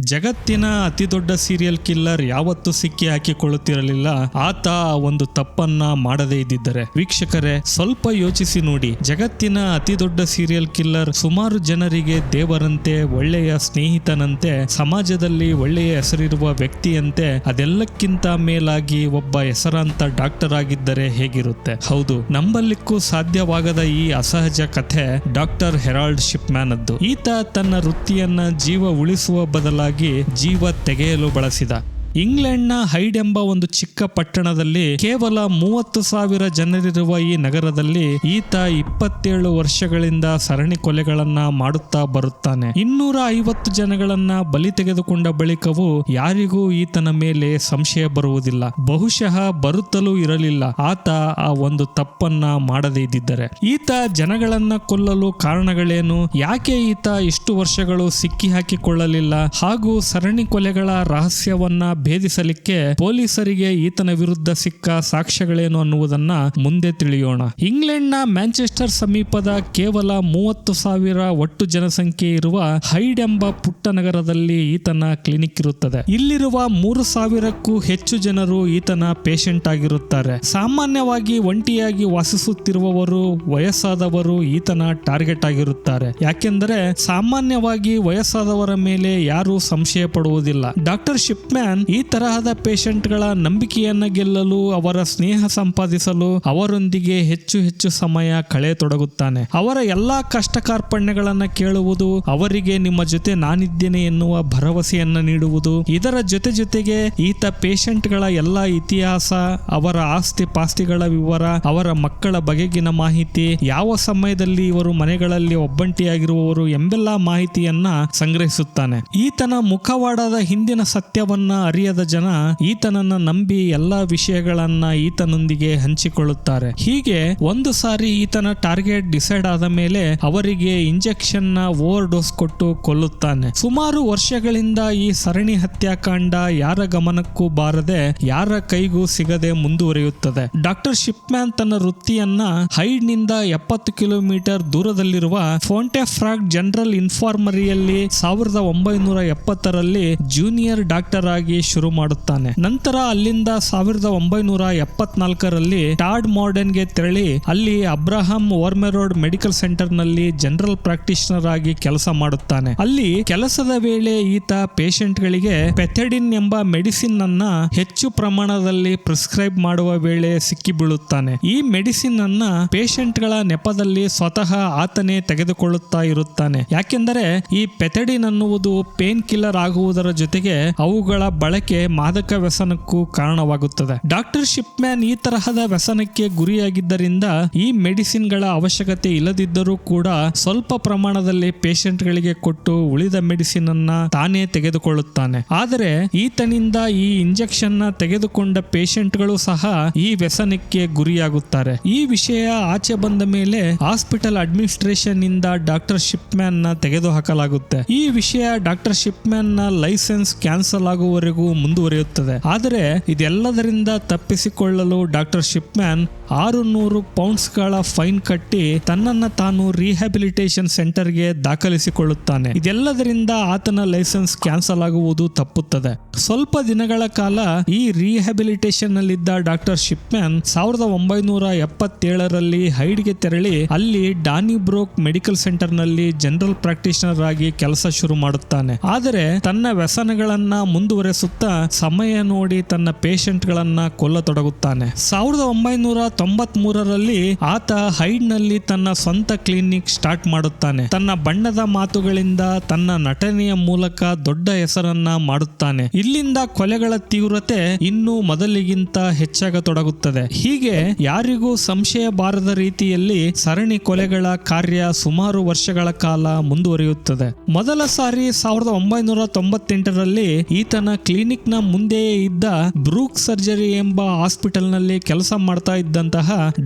ಜಗತ್ತಿನ ಅತಿ ದೊಡ್ಡ ಸೀರಿಯಲ್ ಕಿಲ್ಲರ್ ಯಾವತ್ತೂ ಸಿಕ್ಕಿ ಹಾಕಿಕೊಳ್ಳುತ್ತಿರಲಿಲ್ಲ. ಆತ ಒಂದು ತಪ್ಪನ್ನ ಮಾಡದೇ ಇದ್ದಿದ್ದರೆ. ವೀಕ್ಷಕರೇ, ಸ್ವಲ್ಪ ಯೋಚಿಸಿ ನೋಡಿ. ಜಗತ್ತಿನ ಅತಿ ದೊಡ್ಡ ಸೀರಿಯಲ್ ಕಿಲ್ಲರ್ ಸುಮಾರು ಜನರಿಗೆ ದೇವರಂತೆ, ಒಳ್ಳೆಯ ಸ್ನೇಹಿತನಂತೆ, ಸಮಾಜದಲ್ಲಿ ಒಳ್ಳೆಯ ಹೆಸರಿರುವ ವ್ಯಕ್ತಿಯಂತೆ, ಅದೆಲ್ಲಕ್ಕಿಂತ ಮೇಲಾಗಿ ಒಬ್ಬ ಹೆಸರಾಂತ ಡಾಕ್ಟರ್ ಆಗಿದ್ದರೆ ಹೇಗಿರುತ್ತೆ? ಹೌದು, ನಂಬಲಿಕ್ಕೂ ಸಾಧ್ಯವಾಗದ ಈ ಅಸಹಜ ಕಥೆ ಡಾಕ್ಟರ್ ಹೆರಾಲ್ಡ್ ಶಿಪ್ಮ್ಯಾನ್ ಅದ್ದು ಈತ ತನ್ನ ವೃತ್ತಿಯನ್ನ ಜೀವ ಉಳಿಸುವ ಬದಲಾಗಿ ಜೀವ ತೆಗೆಯಲು ಬಳಸಿದ. ಇಂಗ್ಲೆಂಡ್ನ ಹೈಡ್ ಎಂಬ ಒಂದು ಚಿಕ್ಕ ಪಟ್ಟಣದಲ್ಲಿ ಕೇವಲ ಮೂವತ್ತು ಸಾವಿರ ಜನರಿರುವ ಈ ನಗರದಲ್ಲಿ ಈತ ಇಪ್ಪತ್ತೇಳು ವರ್ಷಗಳಿಂದ ಸರಣಿ ಕೊಲೆಗಳನ್ನ ಮಾಡುತ್ತಾ ಬರುತ್ತಾನೆ. ಇನ್ನೂರ ಐವತ್ತು ಜನಗಳನ್ನ ಬಲಿ ತೆಗೆದುಕೊಂಡ ಬಳಿಕವೂ ಯಾರಿಗೂ ಈತನ ಮೇಲೆ ಸಂಶಯ ಬರುವುದಿಲ್ಲ. ಬಹುಶಃ ಬರುತ್ತಲೂ ಇರಲಿಲ್ಲ. ಆತ ಆ ಒಂದು ತಪ್ಪನ್ನ ಮಾಡದೇ ಇದ್ದಿದ್ದರೆ. ಈತ ಜನಗಳನ್ನ ಕೊಲ್ಲಲು ಕಾರಣಗಳೇನು? ಯಾಕೆ ಈತ ಇಷ್ಟು ವರ್ಷಗಳು ಸಿಕ್ಕಿ ಹಾಕಿಕೊಳ್ಳಲಿಲ್ಲ ಹಾಗೂ ಸರಣಿ ಕೊಲೆಗಳ ರಹಸ್ಯವನ್ನ ಭೇದಿಸಲಿಕ್ಕೆ ಪೊಲೀಸರಿಗೆ ಈತನ ವಿರುದ್ಧ ಸಿಕ್ಕ ಸಾಕ್ಷ್ಯಗಳೇನು ಅನ್ನುವುದನ್ನ ಮುಂದೆ ತಿಳಿಯೋಣ. ಇಂಗ್ಲೆಂಡ್ನ ಮ್ಯಾಂಚೆಸ್ಟರ್ ಸಮೀಪದ ಕೇವಲ ಮೂವತ್ತು ಸಾವಿರ ಒಟ್ಟು ಜನಸಂಖ್ಯೆ ಇರುವ ಹೈಡ್ ಎಂಬ ಪುಟ್ಟ ನಗರದಲ್ಲಿ ಈತನ ಕ್ಲಿನಿಕ್ ಇರುತ್ತದೆ. ಇಲ್ಲಿರುವ ಮೂರು ಸಾವಿರಕ್ಕೂ ಹೆಚ್ಚು ಜನರು ಈತನ ಪೇಷಂಟ್ ಆಗಿರುತ್ತಾರೆ. ಸಾಮಾನ್ಯವಾಗಿ ಒಂಟಿಯಾಗಿ ವಾಸಿಸುತ್ತಿರುವವರು ವಯಸ್ಸಾದವರು ಈತನ ಟಾರ್ಗೆಟ್ ಆಗಿರುತ್ತಾರೆ. ಯಾಕೆಂದರೆ ಸಾಮಾನ್ಯವಾಗಿ ವಯಸ್ಸಾದವರ ಮೇಲೆ ಯಾರು ಸಂಶಯ ಪಡುವುದಿಲ್ಲ. ಡಾಕ್ಟರ್ ಶಿಪ್ಮ್ಯಾನ್ ಈ ತರಹದ ಪೇಷಂಟ್ಗಳ ನಂಬಿಕೆಯನ್ನ ಗೆಲ್ಲಲು, ಅವರ ಸ್ನೇಹ ಸಂಪಾದಿಸಲು ಅವರೊಂದಿಗೆ ಹೆಚ್ಚು ಹೆಚ್ಚು ಸಮಯ ಕಳೆಯತೊಡಗುತ್ತಾನೆ. ಅವರ ಎಲ್ಲಾ ಕಷ್ಟ ಕಾರ್ಪಣ್ಯಗಳನ್ನು ಕೇಳುವುದು, ಅವರಿಗೆ ನಿಮ್ಮ ಜೊತೆ ನಾನಿದ್ದೇನೆ ಎನ್ನುವ ಭರವಸೆಯನ್ನ ನೀಡುವುದು, ಇದರ ಜೊತೆ ಜೊತೆಗೆ ಈತ ಪೇಷಂಟ್ಗಳ ಎಲ್ಲಾ ಇತಿಹಾಸ, ಅವರ ಆಸ್ತಿ ಪಾಸ್ತಿಗಳ ವಿವರ, ಅವರ ಮಕ್ಕಳ ಬಗೆಗಿನ ಮಾಹಿತಿ, ಯಾವ ಸಮಯದಲ್ಲಿ ಇವರು ಮನೆಗಳಲ್ಲಿ ಒಬ್ಬಂಟಿಯಾಗಿರುವವರು ಎಂಬೆಲ್ಲಾ ಮಾಹಿತಿಯನ್ನ ಸಂಗ್ರಹಿಸುತ್ತಾನೆ. ಈತನ ಮುಖವಾಡದ ಹಿಂದಿನ ಸತ್ಯವನ್ನ ಅರಿಯದ ಜನ ಈತನನ್ನ ನಂಬಿ ಎಲ್ಲಾ ವಿಷಯಗಳನ್ನ ಈತನೊಂದಿಗೆ ಹಂಚಿಕೊಳ್ಳುತ್ತಾರೆ. ಹೀಗೆ ಒಂದು ಸಾರಿ ಈತನ ಟಾರ್ಗೆಟ್ ಡಿಸೈಡ್ ಆದ ಮೇಲೆ ಅವರಿಗೆ ಇಂಜೆಕ್ಷನ್ನ ಓವರ್ ಡೋಸ್ ಕೊಟ್ಟು ಕೊಲ್ಲುತ್ತಾನೆ. ಸುಮಾರು ವರ್ಷಗಳಿಂದ ಈ ಸರಣಿ ಹತ್ಯಾಕಾಂಡ ಯಾರ ಗಮನಕ್ಕೂ ಬಾರದೆ ಯಾರ ಕೈಗೂ ಸಿಗದೆ ಮುಂದುವರಿಯುತ್ತದೆ. ಡಾಕ್ಟರ್ ಶಿಪ್ಮ್ಯಾನ್ ತನ್ನ ವೃತ್ತಿಯನ್ನ ಹೈಡ್ನಿಂದ ಎಪ್ಪತ್ತು ಕಿಲೋಮೀಟರ್ ದೂರದಲ್ಲಿರುವ ಫೋಂಟೆಫ್ರಾಗ್ ಜನರಲ್ ಇನ್ಫಾರ್ಮರಿಯಲ್ಲಿ ಸಾವಿರದ ಒಂಬೈನೂರ ಎಪ್ಪತ್ತರಲ್ಲಿ ಜೂನಿಯರ್ ಡಾಕ್ಟರ್ ಆಗಿ ಶುರು ಮಾಡುತ್ತಾನೆ. ನಂತರ ಅಲ್ಲಿಂದ ಸಾವಿರದ ಒಂಬೈನೂರ ಎಪ್ಪತ್ನಾಲ್ಕರಲ್ಲಿ ಟಾಡ್ ಮಾರ್ಡನ್ಗೆ ತೆರಳಿ ಅಲ್ಲಿ ಅಬ್ರಹಾಂ ಓರ್ಮೆರೋಡ್ ಮೆಡಿಕಲ್ ಸೆಂಟರ್ನಲ್ಲಿ ಜನರಲ್ ಪ್ರಾಕ್ಟೀಷನರ್ ಆಗಿ ಕೆಲಸ ಮಾಡುತ್ತಾನೆ. ಅಲ್ಲಿ ಕೆಲಸದ ವೇಳೆ ಈತ ಪೇಷಂಟ್ ಗಳಿಗೆ ಪೆಥೆಡಿನ್ ಎಂಬ ಮೆಡಿಸಿನ್ ಅನ್ನ ಹೆಚ್ಚು ಪ್ರಮಾಣದಲ್ಲಿ ಪ್ರಿಸ್ಕ್ರೈಬ್ ಮಾಡುವ ವೇಳೆ ಸಿಕ್ಕಿಬೀಳುತ್ತಾನೆ. ಈ ಮೆಡಿಸಿನ್ ಅನ್ನ ಪೇಷಂಟ್ಗಳ ನೆಪದಲ್ಲಿ ಸ್ವತಃ ಆತನೇ ತೆಗೆದುಕೊಳ್ಳುತ್ತಾ ಇರುತ್ತಾನೆ. ಯಾಕೆಂದರೆ ಈ ಪೆಥೆಡಿನ್ ಅನ್ನುವುದು ಪೇನ್ ಕಿಲ್ಲರ್ ಆಗುವುದರ ಜೊತೆಗೆ ಅವುಗಳ ಬಳಕೆ ಮಾದಕ ವ್ಯಸನಕ್ಕೂ ಕಾರಣವಾಗುತ್ತದೆ. ಡಾಕ್ಟರ್ ಶಿಪ್ಮ್ಯಾನ್ ಈ ತರಹದ ವ್ಯಸನಕ್ಕೆ ಗುರಿಯಾಗಿದ್ದರಿಂದ ಈ ಮೆಡಿಸಿನ್ಗಳ ಅವಶ್ಯಕತೆ ಇಲ್ಲದಿದ್ದರೂ ಕೂಡ ಸ್ವಲ್ಪ ಪ್ರಮಾಣದಲ್ಲಿ ಪೇಷಂಟ್ ಗಳಿಗೆ ಕೊಟ್ಟು ಉಳಿದ ಮೆಡಿಸಿನ್ ಅನ್ನ ತಾನೇ ತೆಗೆದುಕೊಳ್ಳುತ್ತಾನೆ. ಆದರೆ ಈತನಿಂದ ಈ ಇಂಜೆಕ್ಷನ್ನ ತೆಗೆದುಕೊಂಡ ಪೇಷಂಟ್ಗಳು ಸಹ ಈ ವ್ಯಸನಕ್ಕೆ ಗುರಿಯಾಗುತ್ತಾರೆ. ಈ ವಿಷಯ ಆಚೆ ಬಂದ ಮೇಲೆ ಹಾಸ್ಪಿಟಲ್ ಅಡ್ಮಿನಿಸ್ಟ್ರೇಷನ್ ಇಂದ ಡಾಕ್ಟರ್ ಶಿಪ್ಮ್ಯಾನ್ನ ತೆಗೆದುಹಾಕಲಾಗುತ್ತೆ. ಈ ವಿಷಯ ಡಾಕ್ಟರ್ ಶಿಪ್ಮ್ಯಾನ್ನ ಲೈಸೆನ್ಸ್ ಕ್ಯಾನ್ಸಲ್ ಆಗುವವರೆಗೂ ಮುಂದುವರಿಯುತ್ತದೆ. ಆದರೆ ಇದೆಲ್ಲದರಿಂದ ತಪ್ಪಿಸಿಕೊಳ್ಳಲು ಡಾಕ್ಟರ್ ಶಿಪ್ಮ್ಯಾನ್ ಆರು ನೂರು ಪೌಂಡ್ಸ್ಗಳ ಫೈನ್ ಕಟ್ಟಿ ತನ್ನನ್ನ ತಾನು ರಿಹ್ಯಾಬಿಲಿಟೇಷನ್ ಸೆಂಟರ್ಗೆ ದಾಖಲಿಸಿಕೊಳ್ಳುತ್ತಾನೆ. ಇದೆಲ್ಲದರಿಂದ ಆತನ ಲೈಸೆನ್ಸ್ ಕ್ಯಾನ್ಸಲ್ ಆಗುವುದು ತಪ್ಪುತ್ತದೆ. ಸ್ವಲ್ಪ ದಿನಗಳ ಕಾಲ ಈ ರಿಹ್ಯಾಬಿಲಿಟೇಷನ್ ನಲ್ಲಿದ್ದ ಡಾಕ್ಟರ್ ಶಿಪ್ಮ್ಯಾನ್ ಸಾವಿರದ ಒಂಬೈನೂರ ಎಪ್ಪತ್ತೇಳರಲ್ಲಿ ಹೈಡ್ಗೆ ತೆರಳಿ ಅಲ್ಲಿ ಡಾನಿ ಬ್ರೋಕ್ ಮೆಡಿಕಲ್ ಸೆಂಟರ್ನಲ್ಲಿ ಜನರಲ್ ಪ್ರಾಕ್ಟೀಷನರ್ ಆಗಿ ಕೆಲಸ ಶುರು ಮಾಡುತ್ತಾನೆ. ಆದರೆ ತನ್ನ ವ್ಯಸನಗಳನ್ನ ಮುಂದುವರೆಸುತ್ತಾ ಸಮಯ ನೋಡಿ ತನ್ನ ಪೇಷಂಟ್ ಗಳನ್ನ ಕೊಲ್ಲತೊಡಗುತ್ತಾನೆ. ಸಾವಿರದ ಒಂಬೈನೂರ ತೊಂಬತ್ ಮೂರರಲ್ಲಿ ಆತ ಹೈಡ್ನಲ್ಲಿ ತನ್ನ ಸ್ವಂತ ಕ್ಲಿನಿಕ್ ಸ್ಟಾರ್ಟ್ ಮಾಡುತ್ತಾನೆ. ತನ್ನ ಬಣ್ಣದ ಮಾತುಗಳಿಂದ ತನ್ನ ನಟನೆಯ ಮೂಲಕ ದೊಡ್ಡ ಹೆಸರನ್ನ ಮಾಡುತ್ತಾನೆ. ಇಲ್ಲಿಂದ ಕೊಲೆಗಳ ತೀವ್ರತೆ ಇನ್ನೂ ಮೊದಲಿಗಿಂತ ಹೆಚ್ಚಾಗತೊಡಗುತ್ತದೆ. ಹೀಗೆ ಯಾರಿಗೂ ಸಂಶಯ ಬಾರದ ರೀತಿಯಲ್ಲಿ ಸರಣಿ ಕೊಲೆಗಳ ಕಾರ್ಯ ಸುಮಾರು ವರ್ಷಗಳ ಕಾಲ ಮುಂದುವರಿಯುತ್ತದೆ. ಮೊದಲ ಸಾರಿ ಸಾವಿರದ ಒಂಬೈನೂರ ತೊಂಬತ್ತೆಂಟರಲ್ಲಿ ಈತನ ಕ್ಲಿನಿಕ್ನ ಮುಂದೆಯೇ ಇದ್ದ ಬ್ರೂಕ್ ಸರ್ಜರಿ ಎಂಬ ಹಾಸ್ಪಿಟಲ್ನಲ್ಲಿ ಕೆಲಸ ಮಾಡ್ತಾ ಇದ್ದಂತ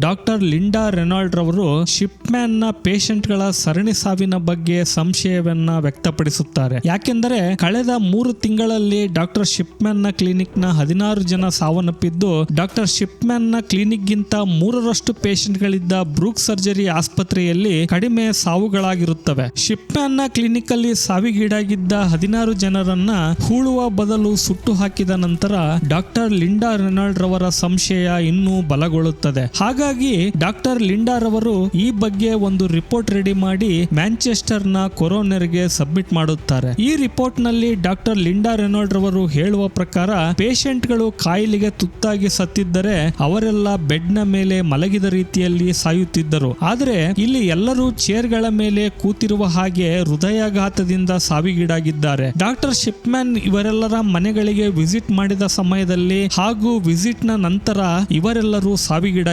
ಡಾಕ್ಟರ್ ಲಿಂಡಾ ರೆನಾಲ್ಡ್ ರವರು ಶಿಪ್ಮ್ಯಾನ್ನ ಪೇಷಂಟ್ಗಳ ಸರಣಿ ಸಾವಿನ ಬಗ್ಗೆ ಸಂಶಯವನ್ನ ವ್ಯಕ್ತಪಡಿಸುತ್ತಾರೆ. ಯಾಕೆಂದರೆ ಕಳೆದ ಮೂರು ತಿಂಗಳಲ್ಲಿ ಡಾಕ್ಟರ್ ಶಿಪ್ಮ್ಯಾನ್ನ ಕ್ಲಿನಿಕ್ನ ಹದಿನಾರು ಜನ ಸಾವನ್ನಪ್ಪಿದ್ದು, ಡಾಕ್ಟರ್ ಶಿಪ್ಮ್ಯಾನ್ನ ಕ್ಲಿನಿಕ್ ಗಿಂತ ಮೂರರಷ್ಟು ಪೇಷಂಟ್ ಗಳಿದ್ದ ಬ್ರೂಕ್ ಸರ್ಜರಿ ಆಸ್ಪತ್ರೆಯಲ್ಲಿ ಕಡಿಮೆ ಸಾವುಗಳಾಗಿರುತ್ತವೆ. ಶಿಪ್ಮ್ಯಾನ್ನ ಕ್ಲಿನಿಕ್ ಅಲ್ಲಿ ಸಾವಿಗೀಡಾಗಿದ್ದ ಹದಿನಾರು ಜನರನ್ನ ಹೂಳುವ ಬದಲು ಸುಟ್ಟು ಹಾಕಿದ ನಂತರ ಡಾಕ್ಟರ್ ಲಿಂಡಾ ರೆನಾಲ್ಡ್ ರವರ ಸಂಶಯ ಇನ್ನೂ ಬಲಗೊಳ್ಳುತ್ತದೆ. ಹಾಗಾಗಿ ಡಾಕ್ಟರ್ ಲಿಂಡಾ ರವರು ಈ ಬಗ್ಗೆ ಒಂದು ರಿಪೋರ್ಟ್ ರೆಡಿ ಮಾಡಿ ಮ್ಯಾಂಚೆಸ್ಟರ್ನ ಕೊರೋನರ್ಗೆ ಸಬ್ಮಿಟ್ ಮಾಡುತ್ತಾರೆ. ಈ ರಿಪೋರ್ಟ್ನಲ್ಲಿ ಡಾಕ್ಟರ್ ಲಿಂಡಾ ರೆನಾಲ್ಡ್ ರವರು ಹೇಳುವ ಪ್ರಕಾರ ಪೇಷಂಟ್ಗಳು ಕಾಯಿಲೆಗೆ ತುತ್ತಾಗಿ ಸತ್ತಿದ್ದರೆ ಅವರೆಲ್ಲ ಬೆಡ್ನ ಮೇಲೆ ಮಲಗಿದ ರೀತಿಯಲ್ಲಿ ಸಾಯುತ್ತಿದ್ದರು. ಆದರೆ ಇಲ್ಲಿ ಎಲ್ಲರೂ ಚೇರ್ಗಳ ಮೇಲೆ ಕೂತಿರುವ ಹಾಗೆ ಹೃದಯಾಘಾತದಿಂದ ಸಾವಿಗೀಡಾಗಿದ್ದಾರೆ. ಡಾಕ್ಟರ್ ಶಿಪ್ಮ್ಯಾನ್ ಇವರೆಲ್ಲರ ಮನೆಗಳಿಗೆ ವಿಸಿಟ್ ಮಾಡಿದ ಸಮಯದಲ್ಲಿ ಹಾಗೂ ವಿಸಿಟ್ನ ನಂತರ ಇವರೆಲ್ಲರೂ ಸಾವಿಗೀಡಾಗಿದ್ದಾರೆ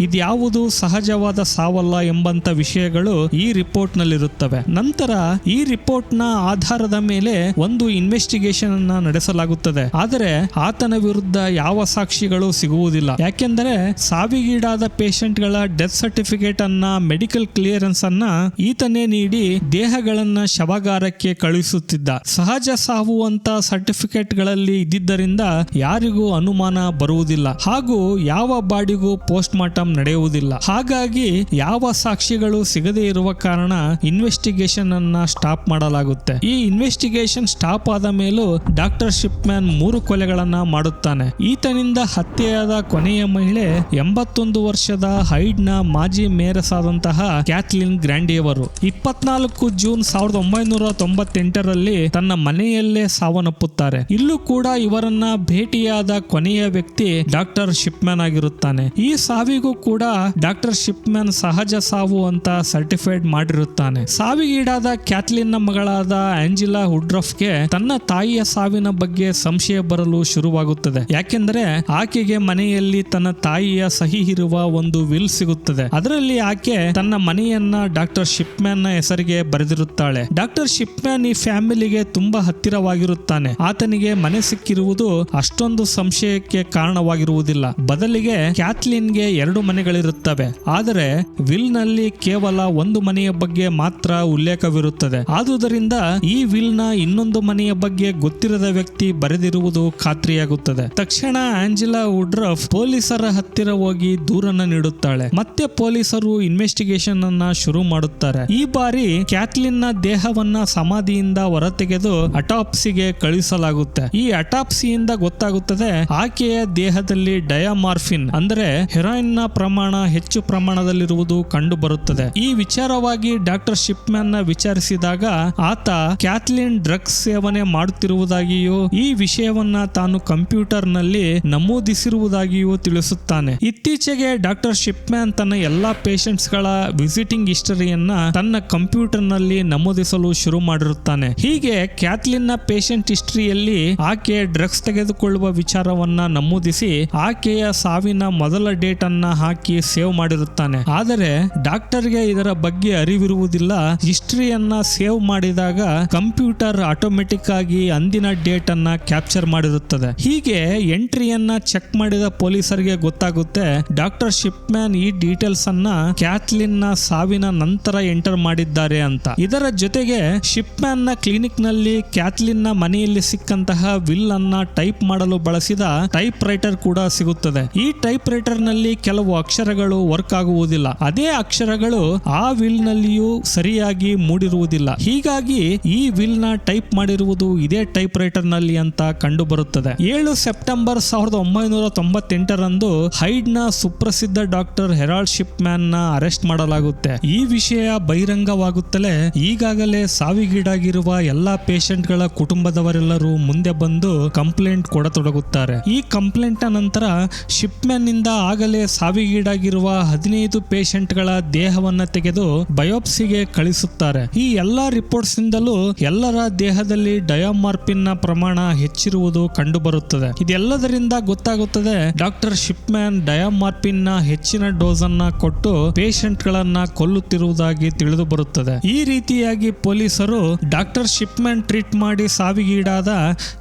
ಇದ್ಯಾವುದು ಸಹಜವಾದ ಸಾವಲ್ಲ ಎಂಬಂತ ವಿಷಯಗಳು ಈ ರಿಪೋರ್ಟ್ ನಲ್ಲಿರುತ್ತವೆ ನಂತರ ಈ ರಿಪೋರ್ಟ್ನ ಆಧಾರದ ಮೇಲೆ ಒಂದು ಇನ್ವೆಸ್ಟಿಗೇಷನ್ ಅನ್ನ ನಡೆಸಲಾಗುತ್ತದೆ. ಆದರೆ ಆತನ ವಿರುದ್ಧ ಯಾವ ಸಾಕ್ಷಿಗಳು ಸಿಗುವುದಿಲ್ಲ. ಯಾಕೆಂದರೆ ಸಾವಿಗೀಡಾದ ಪೇಷಂಟ್ಗಳ ಡೆತ್ ಸರ್ಟಿಫಿಕೇಟ್ ಅನ್ನ, ಮೆಡಿಕಲ್ ಕ್ಲಿಯರೆನ್ಸ್ ಅನ್ನ ಈತನೇ ನೀಡಿ ದೇಹಗಳನ್ನ ಶವಗಾರಕ್ಕೆ ಕಳುಹಿಸುತ್ತಿದ್ದ. ಸಹಜ ಸಾವು ಅಂತ ಸರ್ಟಿಫಿಕೇಟ್ಗಳಲ್ಲಿ ಇದ್ದಿದ್ದರಿಂದ ಯಾರಿಗೂ ಅನುಮಾನ ಬರುವುದಿಲ್ಲ. ಹಾಗೂ ಯಾವ ಬಾಡಿಗೂ ಪೋಸ್ಟ್ ಮಾರ್ಟಮ್ ನಡೆಯುವುದಿಲ್ಲ. ಹಾಗಾಗಿ ಯಾವ ಸಾಕ್ಷಿಗಳು ಸಿಗದೇ ಇರುವ ಕಾರಣ ಇನ್ವೆಸ್ಟಿಗೇಷನ್ ಅನ್ನ ಸ್ಟಾಪ್ ಮಾಡಲಾಗುತ್ತೆ. ಈ ಇನ್ವೆಸ್ಟಿಗೇಷನ್ ಸ್ಟಾಪ್ ಆದ ಮೇಲೂ ಡಾಕ್ಟರ್ ಶಿಪ್ಮ್ಯಾನ್ ಮೂರು ಕೊಲೆಗಳನ್ನ ಮಾಡುತ್ತಾನೆ. ಈತನಿಂದ ಹತ್ಯೆಯಾದ ಕೊನೆಯ ಮಹಿಳೆ ಎಂಬತ್ತೊಂದು ವರ್ಷದ ಹೈಡ್ನ ಮಾಜಿ ಮೇರಸಾದಂತಹ ಕ್ಯಾಥ್ಲಿನ್ ಗ್ರ್ಯಾಂಡಿಯವರು. ಇಪ್ಪತ್ನಾಲ್ಕು ಜೂನ್ ಸಾವಿರದ ಒಂಬೈನೂರ ತೊಂಬತ್ತೆಂಟರಲ್ಲಿ ತನ್ನ ಮನೆಯಲ್ಲೇ ಸಾವನ್ನಪ್ಪುತ್ತಾರೆ. ಇಲ್ಲೂ ಕೂಡ ಇವರನ್ನ ಭೇಟಿಯಾದ ಕೊನೆಯ ವ್ಯಕ್ತಿ ಡಾಕ್ಟರ್ ಶಿಪ್ಮ್ಯಾನ್ ಆಗಿರುತ್ತಾನೆ. ಈ ಸಾವಿಗೂ ಕೂಡ ಡಾಕ್ಟರ್ ಶಿಪ್ಮ್ಯಾನ್ ಸಹಜ ಸಾವು ಅಂತ ಸರ್ಟಿಫೈಡ್ ಮಾಡಿರುತ್ತಾನೆ. ಸಾವಿಗೀಡಾದ ಕ್ಯಾಥ್ಲಿನ್ ಮಗಳಾದ ಆಂಜಿಲಾ ಹುಡ್ರಫ್ಗೆ ತನ್ನ ತಾಯಿಯ ಸಾವಿನ ಬಗ್ಗೆ ಸಂಶಯ ಬರಲು ಶುರುವಾಗುತ್ತದೆ. ಯಾಕೆಂದರೆ ಆಕೆಗೆ ಮನೆಯಲ್ಲಿ ತನ್ನ ತಾಯಿಯ ಸಹಿ ಇರುವ ಒಂದು ವಿಲ್ ಸಿಗುತ್ತದೆ. ಅದರಲ್ಲಿ ಆಕೆ ತನ್ನ ಮನೆಯನ್ನ ಡಾಕ್ಟರ್ ಶಿಪ್ಮನ್ನ ಹೆಸರಿಗೆ ಬರೆದಿರುತ್ತಾಳೆ. ಡಾಕ್ಟರ್ ಶಿಪ್ಮ್ಯಾನ್ ಈ ಫ್ಯಾಮಿಲಿಗೆ ತುಂಬಾ ಹತ್ತಿರವಾಗಿರುತ್ತಾನೆ. ಆತನಿಗೆ ಮನೆ ಸಿಕ್ಕಿರುವುದು ಅಷ್ಟೊಂದು ಸಂಶಯಕ್ಕೆ ಕಾರಣವಾಗಿರುವುದಿಲ್ಲ. ಬದಲಿಗೆ ಕ್ಯಾಥ್ಲಿನ್ಗೆ ಎರಡು ಮನೆಗಳಿರುತ್ತವೆ. ಆದರೆ ವಿಲ್ನಲ್ಲಿ ಕೇವಲ ಒಂದು ಮನೆಯ ಬಗ್ಗೆ ಮಾತ್ರ ಉಲ್ಲೇಖವಿರುತ್ತದೆ. ಆದುದರಿಂದ ಈ ವಿಲ್ನ ಇನ್ನೊಂದು ಮನೆಯ ಬಗ್ಗೆ ಗೊತ್ತಿರದ ವ್ಯಕ್ತಿ ಬರೆದಿರುವುದು ಖಾತ್ರಿಯಾಗುತ್ತದೆ. ತಕ್ಷಣ ಆಂಜಿಲಾ ವುಡ್ರಫ್ ಪೊಲೀಸರ ಹತ್ತಿರ ಹೋಗಿ ದೂರನ್ನ ನೀಡುತ್ತಾಳೆ. ಮತ್ತೆ ಪೊಲೀಸರು ಇನ್ವೆಸ್ಟಿಗೇಷನ್ ಅನ್ನ ಶುರು ಮಾಡುತ್ತಾರೆ. ಈ ಬಾರಿ ಕ್ಯಾಥ್ಲಿನ್ನ ದೇಹವನ್ನ ಸಮಾಧಿಯಿಂದ ಹೊರತೆಗೆದು ಅಟಾಪ್ಸಿಗೆ ಕಳುಹಿಸಲಾಗುತ್ತೆ. ಈ ಅಟಾಪ್ಸಿಯಿಂದ ಗೊತ್ತಾಗುತ್ತದೆ, ಆಕೆಯ ದೇಹದಲ್ಲಿ ಡಯಾಮಾರ್ಫಿನ್, ಅಂದರೆ ಹೆರಾಯಿನ್ನ ಪ್ರಮಾಣ ಹೆಚ್ಚು ಪ್ರಮಾಣದಲ್ಲಿರುವುದು ಕಂಡು ಬರುತ್ತದೆ ಈ ವಿಚಾರವಾಗಿ ಡಾಕ್ಟರ್ ಶಿಪ್ಮ್ಯಾನ್ನ ವಿಚಾರಿಸಿದಾಗ ಆತ ಕ್ಯಾಥ್ಲಿನ್ ಡ್ರಗ್ಸ್ ಸೇವನೆ ಮಾಡುತ್ತಿರುವುದಾಗಿಯೂ, ಈ ವಿಷಯವನ್ನ ತಾನು ಕಂಪ್ಯೂಟರ್ನಲ್ಲಿ ನಮೂದಿಸಿರುವುದಾಗಿಯೂ ತಿಳಿಸುತ್ತಾನೆ. ಇತ್ತೀಚೆಗೆ ಡಾಕ್ಟರ್ ಶಿಪ್ಮ್ಯಾನ್ ತನ್ನ ಎಲ್ಲಾ ಪೇಷಂಟ್ಸ್ಗಳ ವಿಸಿಟಿಂಗ್ ಹಿಸ್ಟರಿಯನ್ನ ತನ್ನ ಕಂಪ್ಯೂಟರ್ನಲ್ಲಿ ನಮೂದಿಸಲು ಶುರು ಮಾಡಿರುತ್ತಾನೆ. ಹೀಗೆ ಕ್ಯಾಥ್ಲಿನ್ ಪೇಷಂಟ್ ಹಿಸ್ಟರಿಯಲ್ಲಿ ಆಕೆ ಡ್ರಗ್ಸ್ ತೆಗೆದುಕೊಳ್ಳುವ ವಿಚಾರವನ್ನ ನಮೂದಿಸಿ, ಆಕೆಯ ಸಾವಿನ ಮೊದಲ ಡೇಟ್ ಅನ್ನ ಹಾಕಿ ಸೇವ್ ಮಾಡಿರುತ್ತಾನೆ. ಆದರೆ ಡಾಕ್ಟರ್ಗೆ ಇದರ ಬಗ್ಗೆ ಅರಿವಿರುವುದಿಲ್ಲ. ಹಿಸ್ಟ್ರಿಯನ್ನ ಸೇವ್ ಮಾಡಿದಾಗ ಕಂಪ್ಯೂಟರ್ ಆಟೋಮೆಟಿಕ್ ಆಗಿ ಅಂದಿನ ಡೇಟ್ ಅನ್ನ ಕ್ಯಾಪ್ಚರ್ ಮಾಡಿರುತ್ತದೆ. ಹೀಗೆ ಎಂಟ್ರಿಯನ್ನ ಚೆಕ್ ಮಾಡಿದ ಪೊಲೀಸರಿಗೆ ಗೊತ್ತಾಗುತ್ತೆ, ಡಾಕ್ಟರ್ ಶಿಪ್ಮ್ಯಾನ್ ಈ ಡೀಟೇಲ್ಸ್ ಅನ್ನ ಕ್ಯಾಥ್ಲಿನ್ನ ಸಾವಿನ ನಂತರ ಎಂಟರ್ ಮಾಡಿದ್ದಾರೆ ಅಂತ. ಇದರ ಜೊತೆಗೆ ಶಿಪ್ಮ್ಯಾನ್ನ ಕ್ಲಿನಿಕ್ನಲ್ಲಿ ಕ್ಯಾಥ್ಲಿನ್ನ ಮನೆಯಲ್ಲಿ ಸಿಕ್ಕಂತಹ ವಿಲ್ ಅನ್ನ ಟೈಪ್ ಮಾಡಲು ಬಳಸಿದ ಟೈಪ್ ರೈಟರ್ ಕೂಡ ಸಿಗುತ್ತದೆ. ಈ ಟೈಪ್ ರೈಟರ್ ನಲ್ಲಿ ಕೆಲವು ಅಕ್ಷರಗಳು ವರ್ಕ್ ಆಗುವುದಿಲ್ಲ. ಅದೇ ಅಕ್ಷರಗಳು ಆ ವಿಲ್ ನಲ್ಲಿಯೂ ಸರಿಯಾಗಿ ಮೂಡಿರುವುದಿಲ್ಲ. ಹೀಗಾಗಿ ಈ ವಿಲ್ನ ಟೈಪ್ ಮಾಡಿರುವುದು ಇದೇ ಟೈಪ್ ರೈಟರ್ನಲ್ಲಿ ಅಂತ ಕಂಡು ಬರುತ್ತದೆ ಏಳು ಸೆಪ್ಟೆಂಬರ್ ಸಾವಿರದ ಒಂಬೈನೂರ ತೊಂಬತ್ತೆಂಟರಂದು ಹೈಡ್ನ ಸುಪ್ರಸಿದ್ಧ ಡಾಕ್ಟರ್ ಹೆರಾಲ್ಡ್ ಶಿಪ್ ಮ್ಯಾನ್ನ ಅರೆಸ್ಟ್ ಮಾಡಲಾಗುತ್ತೆ. ಈ ವಿಷಯ ಬಹಿರಂಗವಾಗುತ್ತಲೇ ಈಗಾಗಲೇ ಸಾವಿಗೀಡಾಗಿರುವ ಎಲ್ಲಾ ಪೇಷಂಟ್ಗಳ ಕುಟುಂಬದವರೆಲ್ಲರೂ ಮುಂದೆ ಬಂದು ಕಂಪ್ಲೇಂಟ್ ಕೊಡತೊಡಗುತ್ತಾರೆ. ಈ ಕಂಪ್ಲೇಂಟ್ ನಂತರ ಶಿಪ್ಮ್ಯಾನ್ನಿಂದ ಆಗಲೇ ಸಾವಿಗೀಡಾಗಿರುವ ಹದಿನೈದು ಪೇಷಂಟ್ಗಳ ದೇಹವನ್ನು ತೆಗೆದು ಬಯೋಪ್ಸಿಗೆ ಕಳಿಸುತ್ತಾರೆ. ಈ ಎಲ್ಲಾ ರಿಪೋರ್ಟ್ಸ್ ನಿಂದಲೂ ಎಲ್ಲರ ದೇಹದಲ್ಲಿ ಡಯೋಮಾರ್ಪಿನ್ನ ಪ್ರಮಾಣ ಹೆಚ್ಚಿರುವುದು ಕಂಡು ಬರುತ್ತದೆ ಇದೆಲ್ಲದರಿಂದ ಗೊತ್ತಾಗುತ್ತದೆ, ಡಾಕ್ಟರ್ ಶಿಪ್ಮ್ಯಾನ್ ಡಯಾಮಾರ್ಪಿನ್ನ ಹೆಚ್ಚಿನ ಡೋಸ್ ಅನ್ನ ಕೊಟ್ಟು ಪೇಷಂಟ್ ಗಳನ್ನ ಕೊಲ್ಲುತ್ತಿರುವುದಾಗಿ ತಿಳಿದು ಬರುತ್ತದೆ ಈ ರೀತಿಯಾಗಿ ಪೊಲೀಸರು ಡಾಕ್ಟರ್ ಶಿಪ್ಮ್ಯಾನ್ ಟ್ರೀಟ್ ಮಾಡಿ ಸಾವಿಗೀಡಾದ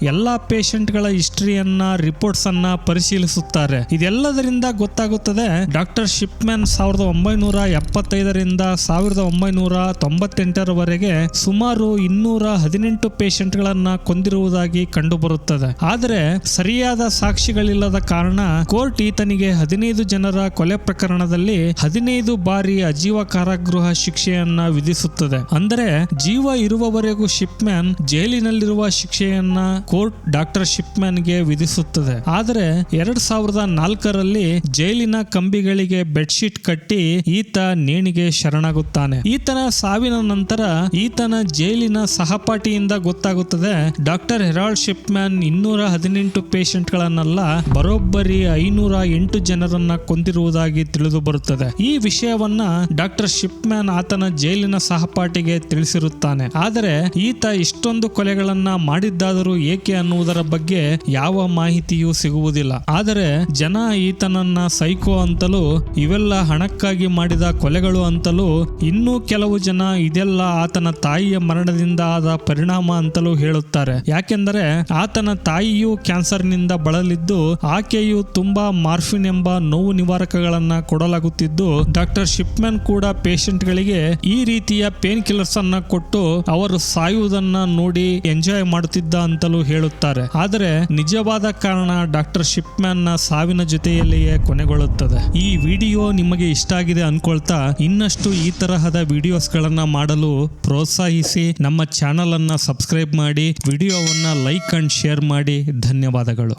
ಎಲ್ಲಾ ಪೇಷಂಟ್ಗಳ ಹಿಸ್ಟ್ರಿಯನ್ನ ರಿಪೋರ್ಟ್ಸ್ ಅನ್ನ ಪರಿಶೀಲಿಸುತ್ತಾರೆ. ಇದೆಲ್ಲದರಿಂದ ಗೊತ್ತಾಗುತ್ತದೆ. ಡಾಕ್ಟರ್ ಶಿಪ್ಮ್ಯಾನ್ ಸಾವಿರದ ಒಂಬೈನೂರ ಎಪ್ಪತ್ತೈದರಿಂದ ಸಾವಿರದ ಒಂಬೈನೂರ ತೊಂಬತ್ತೆಂಟರವರೆಗೆ ಸುಮಾರು ಇನ್ನೂರ ಹದಿನೆಂಟು ಪೇಷಂಟ್ಗಳನ್ನ ಕೊಂದಿರುವುದಾಗಿ ಕಂಡುಬರುತ್ತದೆ. ಆದರೆ ಸರಿಯಾದ ಸಾಕ್ಷಿಗಳಿಲ್ಲದ ಕಾರಣ ಕೋರ್ಟ್ ಈತನಿಗೆ ಹದಿನೈದು ಜನರ ಕೊಲೆ ಪ್ರಕರಣದಲ್ಲಿ ಹದಿನೈದು ಬಾರಿ ಅಜೀವ ಕಾರಾಗೃಹ ಶಿಕ್ಷೆಯನ್ನ ವಿಧಿಸುತ್ತದೆ. ಅಂದರೆ ಜೀವ ಇರುವವರೆಗೂ ಶಿಪ್ಮ್ಯಾನ್ ಜೈಲಿನಲ್ಲಿರುವ ಶಿಕ್ಷೆಯನ್ನ ಕೋರ್ಟ್ ಡಾಕ್ಟರ್ ಶಿಪ್ಮ್ಯಾನ್ಗೆ ವಿಧಿಸುತ್ತದೆ. ಆದರೆ ಎರಡ್ ಸಾವಿರದ ನಾಲ್ಕರಲ್ಲಿ ಜೈಲಿನ ಕಂಬಿಗಳಿಗೆ ಬೆಡ್ಶೀಟ್ ಕಟ್ಟಿ ಈತ ನೇಣಿಗೆ ಶರಣಾಗುತ್ತಾನೆ. ಈತನ ಸಾವಿನ ನಂತರ ಈತನ ಜೈಲಿನ ಸಹಪಾಠಿಯಿಂದ ಗೊತ್ತಾಗುತ್ತದೆ, ಡಾಕ್ಟರ್ ಹೆರಾಲ್ಡ್ ಶಿಪ್ಮ್ಯಾನ್ ಇನ್ನೂರ ಹದಿನೆಂಟು ಪೇಷಂಟ್ಗಳನ್ನೆಲ್ಲ ಬರೋಬ್ಬರಿ ಐನೂರ ಎಂಟು ಜನರನ್ನ ಕೊಂದಿರುವುದಾಗಿ ತಿಳಿದು ಬರುತ್ತದೆ ಈ ವಿಷಯವನ್ನ ಡಾಕ್ಟರ್ ಶಿಪ್ಮ್ಯಾನ್ ಆತನ ಜೈಲಿನ ಸಹಪಾಠಿಗೆ ತಿಳಿಸಿರುತ್ತಾನೆ. ಆದರೆ ಈತ ಇಷ್ಟೊಂದು ಕೊಲೆಗಳನ್ನ ಮಾಡಿದ್ದಾದರೂ ಏಕೆ ಅನ್ನುವುದರ ಬಗ್ಗೆ ಯಾವ ಮಾಹಿತಿಯೂ ಸಿಗುವುದಿಲ್ಲ. ಆದರೆ ಜನ ಈತನನ್ನ ಸೈಕೋ ಅಂತಲೂ, ಇವೆಲ್ಲ ಹಣಕ್ಕಾಗಿ ಮಾಡಿದ ಕೊಲೆಗಳು ಅಂತಲೂ, ಇನ್ನೂ ಕೆಲವು ಜನ ಇದೆಲ್ಲ ಆತನ ತಾಯಿಯ ಮರಣದಿಂದ ಆದ ಪರಿಣಾಮ ಅಂತಲೂ ಹೇಳುತ್ತಾರೆ. ಯಾಕೆಂದರೆ, ಆತನ ತಾಯಿಯು ಕ್ಯಾನ್ಸರ್ನಿಂದ ಬಳಲಿದ್ದು, ಆಕೆಯು ತುಂಬಾ ಮಾರ್ಫಿನ್ ಎಂಬ ನೋವು ನಿವಾರಕಗಳನ್ನ ಕೊಡಲಾಗುತ್ತಿದ್ದು, ಡಾಕ್ಟರ್ ಶಿಪ್ಮನ್ ಕೂಡ ಪೇಷಂಟ್ಗಳಿಗೆ ಈ ರೀತಿಯ ಪೇನ್ ಕಿಲ್ಲರ್ಸ್ ಅನ್ನ ಕೊಟ್ಟು ಅವರು ಸಾಯುವುದನ್ನ ನೋಡಿ ಎಂಜಾಯ್ ಮಾಡುತ್ತಿದ್ದ ಅಂತಲೂ ಹೇಳುತ್ತಾರೆ. ಆದರೆ, ನಿಜವಾದ ಕಾರಣ ಡಾಕ್ಟರ್ ಶಿಪ್ಮ್ಯಾನ್ನ ಸಾವಿನ ಜೊತೆಯಲ್ಲಿಯೇ ಕೊನೆಗೊಳ್ಳುತ್ತದೆ. ಈ ವಿಡಿಯೋ ನಿಮಗೆ ಇಷ್ಟ ಆಗಿದೆ ಅನ್ಕೊಳ್ತಾ ಇನ್ನಷ್ಟು ಈ ತರಹದ ವಿಡಿಯೋಸ್ ಗಳನ್ನ ಮಾಡಲು ಪ್ರೋತ್ಸಾಹಿಸಿ ನಮ್ಮ ಚಾನಲ್ ಅನ್ನ ಸಬ್ಸ್ಕ್ರೈಬ್ ಮಾಡಿ, ವಿಡಿಯೋವನ್ನ ಲೈಕ್ ಅಂಡ್ ಶೇರ್ ಮಾಡಿ. ಧನ್ಯವಾದಗಳು.